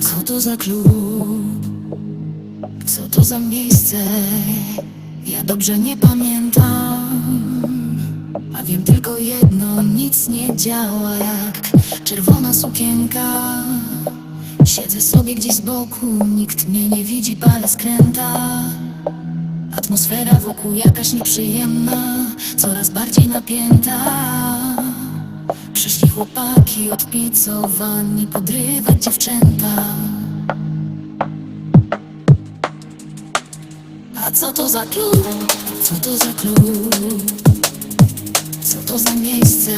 Co to za klub? Co to za miejsce? Ja dobrze nie pamiętam. A wiem tylko jedno, nic nie działa jak czerwona sukienka. Siedzę sobie gdzieś z boku, nikt mnie nie widzi, palę skręta. Atmosfera wokół jakaś nieprzyjemna, coraz bardziej napięta. Przyszli chłopaki odpicowani podrywać dziewczęta. A co to za klub? Co to za klub? Co to za miejsce?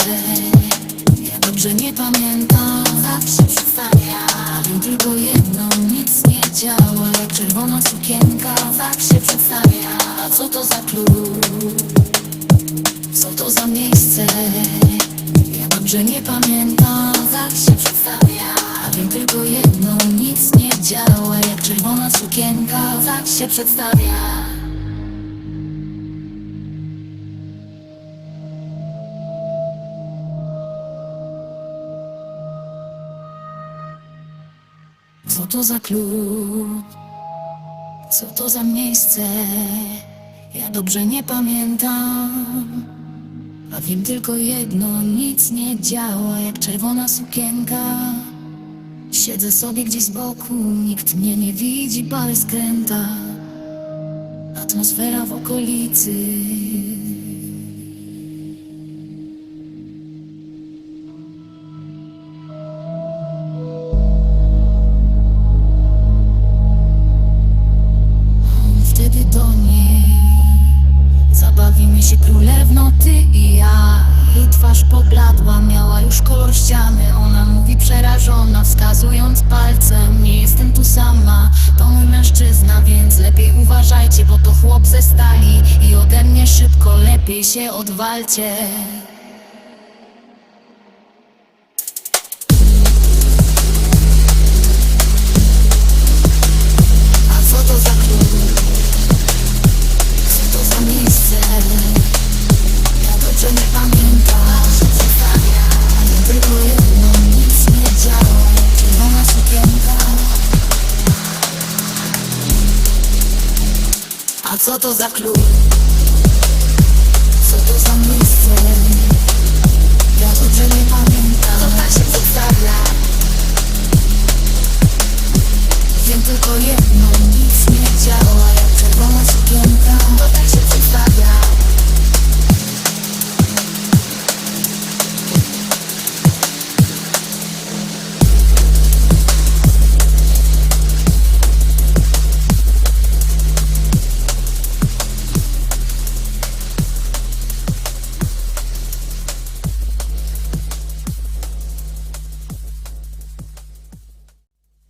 Ja dobrze nie pamiętam Zawsze przedstawia Wiem tylko jedno, nic nie działa Jak czerwona sukienka Zawsze przedstawia A co to za klub? Co to za miejsce? Dobrze nie pamiętam Zawsze przedstawia Wiem tylko jedno, nic nie działa Jak czerwona sukienka Zawsze przedstawia Co to za klub? Co to za miejsce? Ja dobrze nie pamiętam. Wiem tylko jedno, nic nie działa jak czerwona sukienka. Siedzę sobie gdzieś z boku, nikt mnie nie widzi, palę skręta. Atmosfera w okolicy. Wtedy do niej Zabawimy się królewno, ty twarz pobladła, miała już kolor ściany. Ona mówi przerażona, wskazując palcem. Nie jestem tu sama, to mój mężczyzna Więc lepiej uważajcie, bo to chłop ze stali. I ode mnie szybko, lepiej się odwalcie co to za klub?